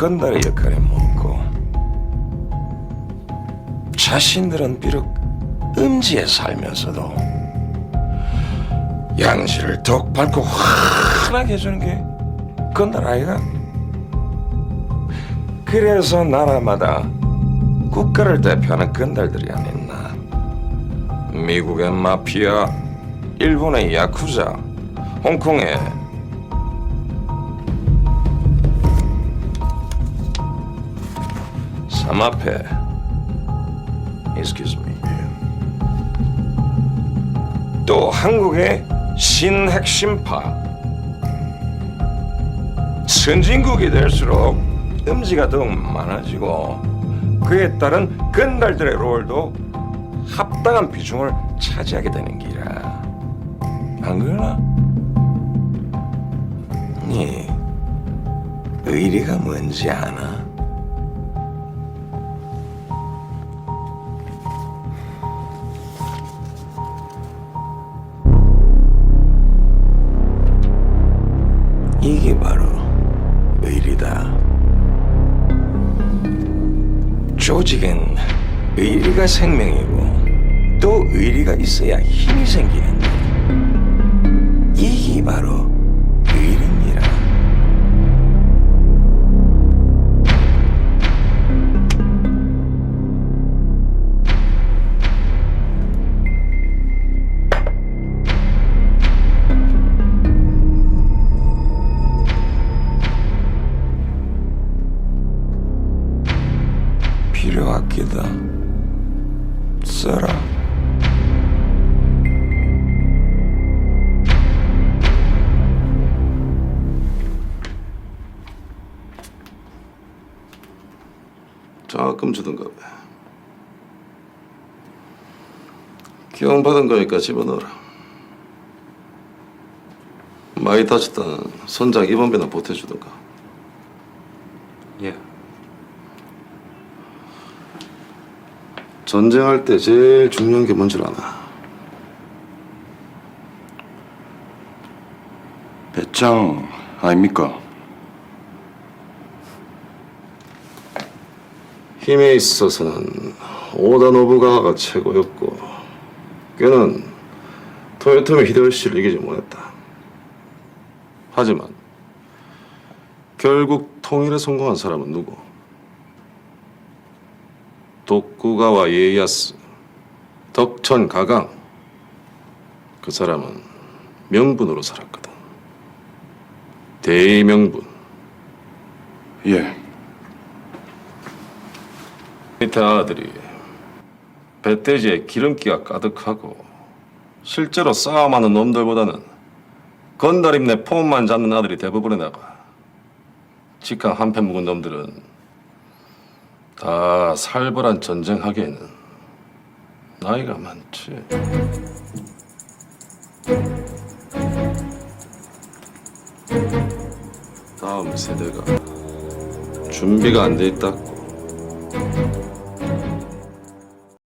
건달의 역할에 묻고 자신들은 비록 음지에 살면서도 양지를 독 밟고 환하게 해주는 게 건달 아이가 그래서 나라마다 국가를 대표하는 건달들이 아니었나. 미국의 마피아 일본의 야쿠자 홍콩의 사마페 excuse me. 또 한국의 신핵심파. 선진국이 될수록 음지가 더욱 많아지고 그에 따른 건달들의 롤도 합당한 비중을 차지하게 되는 기라 안 그러나? 니 의리가 뭔지 아나? 조직은 의리가 생명이고 또 의리가 있어야 힘이 생기는 필요 아끼다. 써라. 장학금 주던가 봐. 기왕 받은 거니까 집어넣어라. 많이 다쳤다는 선장 입원비나 보태주던가. 예. 전쟁할 때 제일 중요한 게 뭔지 아나? 배짱 아닙니까? 힘에 있어서는 오다 노부가가 최고였고 꽤는 토요토미 히데요시를 이기지 못했다. 하지만 결국 통일에 성공한 사람은 누구? 독구가와 이에야스, 덕천 가강 그 사람은 명분으로 살았거든. 대의명분. 예. 밑에 아들이 배돼지에 기름기가 가득하고 실제로 싸움하는 놈들보다는 건달입내 폼만 잡는 아들이 대부분에다가 직항 한패 묵은 놈들은 다 살벌한 전쟁 하기에는 나이가 많지. 다음 세대가 준비가 안 돼 있다고.